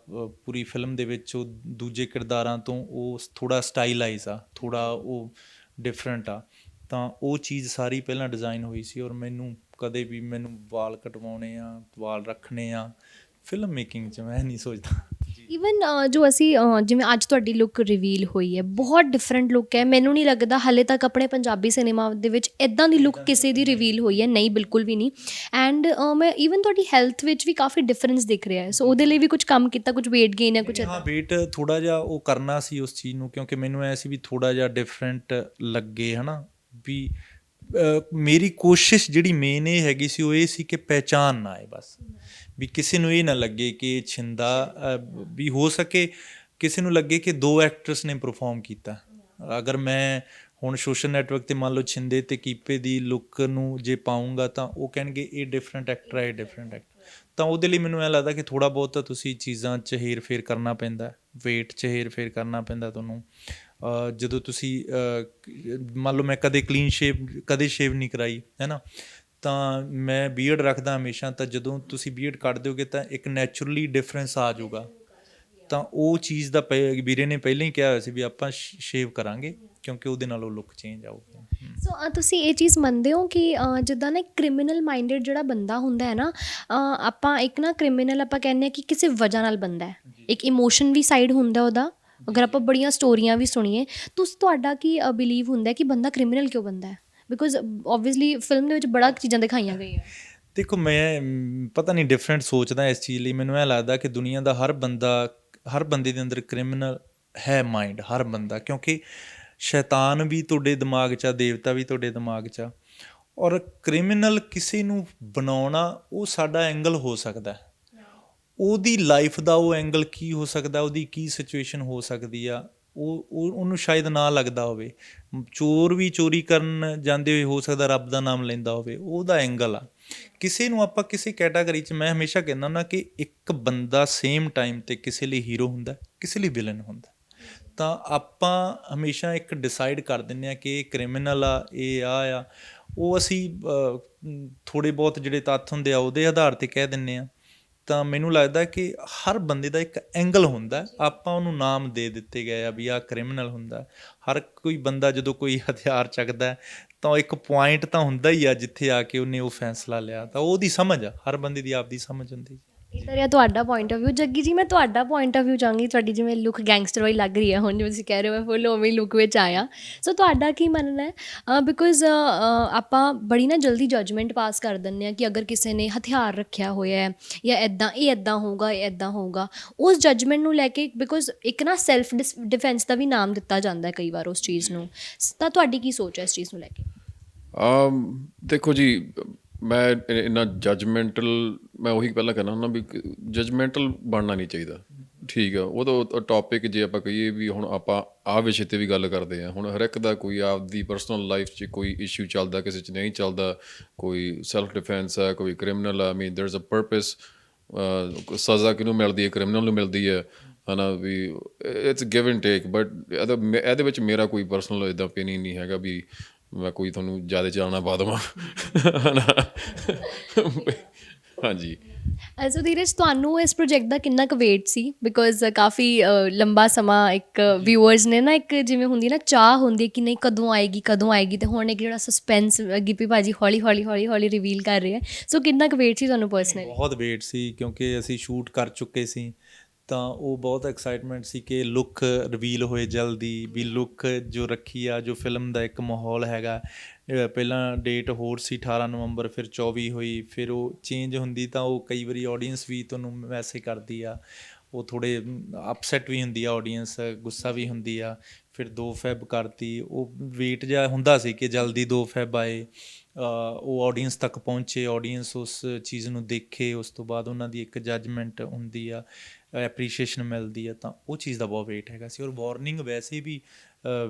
ਪੂਰੀ ਫਿਲਮ ਦੇ ਵਿੱਚ ਉਹ ਦੂਜੇ ਕਿਰਦਾਰਾਂ ਤੋਂ ਉਹ ਥੋੜਾ ਸਟਾਈਲਾਈਜ਼ ਆ ਥੋੜਾ ਉਹ ਡਿਫਰੈਂਟ ਆ। ਤਾਂ ਉਹ ਚੀਜ਼ ਸਾਰੀ ਪਹਿਲਾਂ ਡਿਜ਼ਾਈਨ ਹੋਈ ਸੀ ਔਰ ਮੈਨੂੰ ਕਦੇ ਵੀ ਮੈਨੂੰ ਵਾਲ ਕਟਵਾਉਣੇ ਆ, ਵਾਲ ਰੱਖਣੇ ਆ ਫਿਲਮ ਮੇਕਿੰਗ 'ਚ ਮੈਂ ਨਹੀਂ ਸੋਚਦਾ। ਇਵਨ ਜੋ ਅਸੀਂ ਜਿਵੇਂ ਅੱਜ ਤੁਹਾਡੀ ਲੁੱਕ ਰਿਵੀਲ ਹੋਈ ਹੈ ਬਹੁਤ ਡਿਫਰੈਂਟ ਲੁੱਕ ਹੈ। ਮੈਨੂੰ ਨਹੀਂ ਲੱਗਦਾ ਹਾਲੇ ਤੱਕ ਆਪਣੇ ਪੰਜਾਬੀ ਸਿਨੇਮਾ ਦੇ ਵਿੱਚ ਇਦਾਂ ਦੀ ਲੁੱਕ ਕਿਸੇ ਦੀ ਰਿਵੀਲ ਹੋਈ ਹੈ। ਨਹੀਂ ਬਿਲਕੁਲ ਵੀ ਨਹੀਂ। ਐਂਡ ਮੈਂ ਇਵਨ ਤੁਹਾਡੀ ਹੈਲਥ ਵਿੱਚ ਵੀ ਕਾਫੀ ਡਿਫਰੈਂਸ ਦਿਖ ਰਿਹਾ ਹੈ। ਸੋ ਉਹਦੇ ਲਈ ਵੀ ਕੁਝ ਕੰਮ ਕੀਤਾ ਕੁਝ weight gain ਜਾਂ ਕੁਝ ਹਾਂ weight ਥੋੜਾ ਜਿਹਾ ਉਹ ਕਰਨਾ ਸੀ ਉਸ ਚੀਜ਼ ਨੂੰ ਕਿਉਂਕਿ ਮੈਨੂੰ ਐ ਸੀ ਵੀ ਥੋੜਾ ਜਿਹਾ ਡਿਫਰੈਂਟ ਲੱਗੇ ਹਨਾ? ਵੀ ਮੇਰੀ ਕੋਸ਼ਿਸ਼ ਜਿਹੜੀ ਮੇਨ ਇਹ ਹੈਗੀ ਸੀ, ਉਹ ਇਹ ਸੀ ਕਿ ਪਹਿਚਾਨ ਨਾ ਆਏ ਬਸ। ਵੀ ਕਿਸੇ ਨੂੰ ਇਹ ਨਾ ਲੱਗੇ ਕਿ ਛਿੰਦਾ ਵੀ ਹੋ ਸਕੇ, ਕਿਸੇ ਨੂੰ ਲੱਗੇ ਕਿ ਦੋ ਐਕਟਰਸ ਨੇ ਪਰਫਾਰਮ ਕੀਤਾ। ਅਗਰ ਮੈਂ ਹੁਣ ਸੋਸ਼ਲ ਨੈਟਵਰਕ ਤੇ ਮੰਨ ਲਓ ਛਿੰਦੇ ਤੇ ਕੀਪੇ ਦੀ ਲੁੱਕ ਨੂੰ ਜੇ ਪਾਉਂਗਾ ਤਾਂ ਉਹ ਕਹਿਣਗੇ ਇਹ ਡਿਫਰੈਂਟ ਐਕਟਰ ਹੈ ਇਹ ਡਿਫਰੈਂਟ ਐਕਟਰ ਤਾਂ ਉਹਦੇ ਲਈ ਮੈਨੂੰ ਐ ਲੱਗਦਾ ਕਿ ਥੋੜਾ ਬਹੁਤ ਤਾਂ ਤੁਸੀਂ ਚੀਜ਼ਾਂ 'ਚ ਹੇਰ ਫੇਰ ਕਰਨਾ ਪੈਂਦਾ, weight 'ਚ ਹੇਰ ਫੇਰ ਕਰਨਾ ਪੈਂਦਾ ਤੁਹਾਨੂੰ। ਜਦੋਂ ਤੁਸੀਂ ਮੰਨ ਲਓ ਮੈਂ ਕਦੇ ਕਲੀਨ ਸ਼ੇਵ ਕਦੇ ਸ਼ੇਵ ਨਹੀਂ ਕਰਾਈ ਹੈ ਨਾ ਤਾਂ ਮੈਂ ਬੀਅਰਡ ਰੱਖਦਾ ਹਮੇਸ਼ਾ ਤਾਂ ਜਦੋਂ ਤੁਸੀਂ ਬੀਅਰਡ ਕੱਢ ਦਿਓਗੇ ਤਾਂ ਇੱਕ ਨੈਚੁਰਲੀ ਡਿਫਰੈਂਸ ਆ ਜਾਊਗਾ। ਤਾਂ ਉਹ ਚੀਜ਼ ਦਾ ਵੀਰੇ ਨੇ ਪਹਿਲਾਂ ਹੀ ਕਿਹਾ ਹੋਇਆ ਸੀ ਵੀ ਆਪਾਂ ਸ਼ੇਵ ਕਰਾਂਗੇ ਕਿਉਂਕਿ ਉਹਦੇ ਨਾਲ ਉਹ ਲੁੱਕ ਚੇਂਜ ਆਊਗੀ। ਸੋ ਤੁਸੀਂ ਇਹ ਚੀਜ਼ ਮੰਨਦੇ ਹੋ ਕਿ ਜਿੱਦਾਂ ਨਾ ਕ੍ਰਿਮੀਨਲ ਮਾਈਂਡਡ ਜਿਹੜਾ ਬੰਦਾ ਹੁੰਦਾ ਹੈ ਨਾ ਆਪਾਂ ਇੱਕ ਨਾ ਕ੍ਰਿਮੀਨਲ ਆਪਾਂ ਕਹਿੰਦੇ ਆ ਕਿ ਕਿਸੇ ਵਜ੍ਹਾ ਨਾਲ ਬੰਦਾ ਹੈ। ਇੱਕ ਇਮੋਸ਼ਨ ਵੀ ਸਾਈਡ ਹੁੰਦਾ ਉਹਦਾ। ਅਗਰ ਆਪਾਂ ਬੜੀਆਂ ਸਟੋਰੀਆਂ ਵੀ ਸੁਣੀਏ ਤੁਸੀਂ ਤੁਹਾਡਾ ਕੀ ਬਿਲੀਵ ਹੁੰਦਾ ਕਿ ਬੰਦਾ ਕ੍ਰਿਮੀਨਲ ਕਿਉਂ ਬੰਦਾ ਹੈ? ਬਿਕੋਜ਼ ਆਬਵੀਅਸਲੀ ਫਿਲਮ ਦੇ ਵਿੱਚ ਬੜਾ ਚੀਜ਼ਾਂ ਦਿਖਾਈਆਂ ਗਈਆਂ। ਦੇਖੋ, ਮੈਂ ਪਤਾ ਨਹੀਂ ਡਿਫਰੈਂਟ ਸੋਚਦਾ ਇਸ ਚੀਜ਼ ਲਈ। ਮੈਨੂੰ ਇਹ ਲੱਗਦਾ ਕਿ ਦੁਨੀਆ ਦਾ ਹਰ ਬੰਦਾ, ਹਰ ਬੰਦੇ ਦੇ ਅੰਦਰ ਕ੍ਰਿਮੀਨਲ ਹੈ ਮਾਈਂਡ ਹਰ ਬੰਦਾ। ਕਿਉਂਕਿ ਸ਼ੈਤਾਨ ਵੀ ਤੁਹਾਡੇ ਦਿਮਾਗ 'ਚ ਆ, ਦੇਵਤਾ ਵੀ ਤੁਹਾਡੇ ਦਿਮਾਗ 'ਚ ਆ। ਔਰ ਕ੍ਰਿਮੀਨਲ ਕਿਸੇ ਨੂੰ ਬਣਾਉਣਾ, ਉਹ ਸਾਡਾ ਐਂਗਲ ਹੋ ਸਕਦਾ ਹੈ। ਉਹਦੀ ਲਾਈਫ ਦਾ ਉਹ ਐਂਗਲ ਕੀ ਹੋ ਸਕਦਾ, ਉਹਦੀ ਕੀ ਸਿਚੁਏਸ਼ਨ ਹੋ ਸਕਦੀ ਆ, ਉਹ, ਉਹ- ਉਹਨੂੰ ਸ਼ਾਇਦ ਨਾ ਲੱਗਦਾ ਹੋਵੇ। ਚੋਰ ਵੀ ਚੋਰੀ ਕਰਨ ਜਾਂਦੇ ਹੋਏ ਹੋ ਸਕਦਾ, ਰੱਬ ਦਾ ਨਾਮ ਲੈਂਦਾ ਹੋਵੇ, ਉਹਦਾ ਐਂਗਲ ਆ। ਕਿਸੇ ਨੂੰ ਆਪਾਂ ਕਿਸੇ ਕੈਟਾਗਰੀ 'ਚ, ਮੈਂ ਹਮੇਸ਼ਾ ਕਹਿੰਦਾ ਹੁੰਦਾ ਕਿ ਇੱਕ ਬੰਦਾ ਸੇਮ ਟਾਈਮ ਤੇ ਕਿਸੇ ਲਈ ਹੀਰੋ ਹੁੰਦਾ, ਕਿਸੇ ਲਈ ਵਿਲਨ ਹੁੰਦਾ। ਤਾਂ ਆਪਾਂ ਹਮੇਸ਼ਾ ਇੱਕ ਡਿਸਾਈਡ ਕਰ ਦਿੰਨੇ ਆ ਕਿ ਇਹ ਕ੍ਰਿਮੀਨਲ ਆ, ਇਹ ਆ ਆ। ਉਹ ਅਸੀਂ ਥੋੜੇ ਬਹੁਤ ਜਿਹੜੇ ਤੱਥ ਹੁੰਦੇ ਆ, ਉਹਦੇ ਆਧਾਰ ਤੇ ਕਹਿ ਦਿੰਨੇ ਆ ਤਾਂ ਮੈਨੂੰ ਲੱਗਦਾ ਕਿ ਹਰ ਬੰਦੇ ਦਾ ਇੱਕ ਐਂਗਲ ਹੁੰਦਾ ਆਪਾਂ ਉਹਨੂੰ ਨਾਮ ਦੇ ਦਿੱਤੇ ਗਏ ਆ ਵੀ ਆ ਕ੍ਰਿਮੀਨਲ ਹੁੰਦਾ ਹਰ ਕੋਈ ਬੰਦਾ ਜਦੋਂ ਕੋਈ ਹਥਿਆਰ ਚੱਕਦਾ ਤਾਂ ਇੱਕ ਪੁਆਇੰਟ ਤਾਂ ਹੁੰਦਾ ਹੀ ਆ ਜਿੱਥੇ ਆ ਕੇ ਉਹਨੇ ਉਹ ਫੈਸਲਾ ਲਿਆ। ਤਾਂ ਉਹਦੀ ਸਮਝ ਆ, ਹਰ ਬੰਦੇ ਦੀ ਆਪਦੀ ਸਮਝ ਹੁੰਦੀ ਇਹ ਤਾਂ ਰਿਹਾ ਤੁਹਾਡਾ ਪੁਆਇੰਟ ਆਫ View ਜੱਗੀ ਜੀ, ਮੈਂ ਤੁਹਾਡਾ ਪੁਆਇੰਟ ਆਫ View ਚਾਹਾਂਗੀ, ਤੁਹਾਡੀ ਜਿਵੇਂ ਲੁੱਕ ਗੈਂਗਸਟਰ ਵਾਲੀ ਲੱਗ ਰਹੀ ਹੈ ਹੁਣ, ਜਿਵੇਂ ਤੁਸੀਂ ਕਹਿ ਰਹੇ ਹੋ, ਮੈਂ ਫੁੱਲ ਉਵੇਂ ਲੁੱਕ ਵਿੱਚ ਆਇਆ। ਸੋ ਤੁਹਾਡਾ ਕੀ ਮੰਨਣਾ ਹੈ? ਬਿਕੋਜ਼ ਆਪਾਂ ਬੜੀ ਨਾ ਜਲਦੀ ਜਜਮੈਂਟ ਪਾਸ ਕਰ ਦਿੰਦੇ ਆ ਕਿ ਅਗਰ ਕਿਸੇ ਨੇ ਹਥਿਆਰ ਰੱਖਿਆ ਹੋਇਆ ਹੈ ਜਾਂ ਇਦਾਂ ਇਹ ਇਦਾਂ ਹੋਊਗਾ, ਇਹ ਇਦਾਂ ਹੋਊਗਾ, ਉਸ ਜਜਮੈਂਟ ਨੂੰ ਲੈ ਕੇ ਬਿਕੋਜ਼ ਇੱਕ ਨਾ ਸੈਲਫ ਡਿਫੈਂਸ ਦਾ ਵੀ ਨਾਮ ਦਿੱਤਾ ਜਾਂਦਾ ਹੈ ਕਈ ਵਾਰ ਉਸ ਚੀਜ਼ ਨੂੰ। ਤਾਂ ਤੁਹਾਡੀ ਕੀ ਸੋਚ ਹੈ ਇਸ ਚੀਜ਼ ਨੂੰ ਲੈ ਕੇ? um ਦੇਖੋ ਜੀ ਮੈਂ ਇ- ਇੰਨਾ ਜਜਮੈਂਟਲ ਮੈਂ ਉਹੀ ਪਹਿਲਾਂ ਕਹਿਣਾ ਹੁੰਦਾ ਵੀ ਜਜਮੈਂਟਲ ਬਣਨਾ ਨਹੀਂ ਚਾਹੀਦਾ। ਠੀਕ ਆ, ਉਹ ਤਾਂ ਟੌਪਿਕ ਜੇ ਆਪਾਂ ਕਹੀਏ ਵੀ ਹੁਣ ਆਪਾਂ ਆਹ ਵਿਸ਼ੇ ਤੇ ਵੀ ਗੱਲ ਕਰਦੇ ਆ। ਹੁਣ ਹਰ ਇੱਕ ਦਾ ਕੋਈ ਆਪਦੀ ਪਰਸਨਲ ਲਾਈਫ 'ਚ ਕੋਈ ਇਸ਼ੂ ਚੱਲਦਾ, ਕਿਸੇ 'ਚ ਨਹੀਂ ਚੱਲਦਾ, ਕੋਈ ਸੈਲਫ ਡਿਫੈਂਸ ਆ, ਕੋਈ ਕ੍ਰਿਮੀਨਲ ਆ ਮੀਨ ਦੇਰਸ ਅ ਪਰਪਸ ਸਜ਼ਾ ਕਿਹਨੂੰ ਮਿਲਦੀ ਹੈ ਕ੍ਰਿਮੀਨਲ ਨੂੰ ਮਿਲਦੀ ਹੈ, ਹਨਾ, ਵੀ it's give and take but ਇਹਦੇ ਵਿੱਚ ਮੇਰਾ ਕੋਈ ਪਰਸਨਲ ਇਦਾਂ opinion ਨਹੀਂ ਹੈਗਾ ਵੀ ਮੈਂ ਕੋਈ ਤੁਹਾਨੂੰ ਜ਼ਿਆਦਾ ਚਾਲਣਾ ਪਾ ਦੇਵਾਂ। ਹਾਂਜੀ। ਸੋ ਧੀਰਜ ਤੁਹਾਨੂੰ ਇਸ ਪ੍ਰੋਜੈਕਟ ਦਾ ਕਿੰਨਾ ਕੁ ਵੇਟ ਸੀ? ਬਿਕੋਜ਼ ਕਾਫੀ ਲੰਬਾ ਸਮਾਂ ਇੱਕ ਵਿਊਅਰਸ ਨੇ ਨਾ ਇੱਕ ਜਿਵੇਂ ਹੁੰਦੀ ਨਾ ਚਾਹ ਹੁੰਦੀ ਹੈ ਕਿ ਨਹੀਂ ਕਦੋਂ ਆਏਗੀ ਕਦੋਂ ਆਏਗੀ ਤੇ ਹੁਣ ਇੱਕ ਜਿਹੜਾ ਸਸਪੈਂਸ ਗਿੱਪੀ ਭਾਜੀ ਹੌਲੀ ਹੌਲੀ ਹੌਲੀ ਹੌਲੀ ਰਿਵੀਲ ਕਰ ਰਹੇ ਹੈ। ਸੋ ਕਿੰਨਾ ਕੁ ਵੇਟ ਸੀ ਤੁਹਾਨੂੰ ਪਰਸਨਲੀ ਬਹੁਤ ਵੇਟ ਸੀ ਕਿਉਂਕਿ ਅਸੀਂ ਸ਼ੂਟ ਕਰ ਚੁੱਕੇ ਸੀ। ਤਾਂ ਉਹ ਬਹੁਤ ਐਕਸਾਈਟਮੈਂਟ ਸੀ ਕਿ ਲੁੱਕ ਰਿਵੀਲ ਹੋਏ ਜਲਦੀ, ਵੀ ਲੁੱਕ ਜੋ ਰੱਖੀ ਆ, ਜੋ ਫਿਲਮ ਦਾ ਇੱਕ ਮਾਹੌਲ ਹੈਗਾ। ਪਹਿਲਾਂ ਡੇਟ ਹੋਰ ਸੀ 18 ਨਵੰਬਰ, ਫਿਰ 24 ਹੋਈ, ਫਿਰ ਉਹ ਚੇਂਜ ਹੁੰਦੀ ਤਾਂ ਉਹ ਕਈ ਵਾਰੀ ਆਡੀਅנס ਵੀ ਤੁਹਾਨੂੰ ਮੈਸੇਜ ਕਰਦੀ ਆ। ਉਹ ਥੋੜੇ ਅਪਸੈਟ ਵੀ ਹੁੰਦੀ ਆ ਆਡੀਅנס ਗੁੱਸਾ ਵੀ ਹੁੰਦੀ ਆ। ਫਿਰ ਦੋ ਫੈਬ ਕਰਤੀ, ਉਹ ਵੇਟ ਜਾ ਹੁੰਦਾ ਸੀ ਕਿ ਜਲਦੀ ਦੋ ਫੈਬ ਆਏ ਉਹ ਆਡੀਅנס ਤੱਕ ਪਹੁੰਚੇ ਆਡੀਅנס ਉਸ ਚੀਜ਼ ਨੂੰ ਦੇਖੇ, ਉਸ ਤੋਂ ਬਾਅਦ ਉਹਨਾਂ ਦੀ ਇੱਕ ਜਜਮੈਂਟ ਹੁੰਦੀ ਆ ਐਪਰੀਸ਼ੀਏਸ਼ਨ ਮਿਲਦੀ ਆ, ਤਾਂ ਉਹ ਚੀਜ਼ ਦਾ ਬਹੁਤ ਵੇਟ ਹੈਗਾ ਸੀ। ਔਰ ਵਾਰਨਿੰਗ ਵੈਸੇ ਵੀ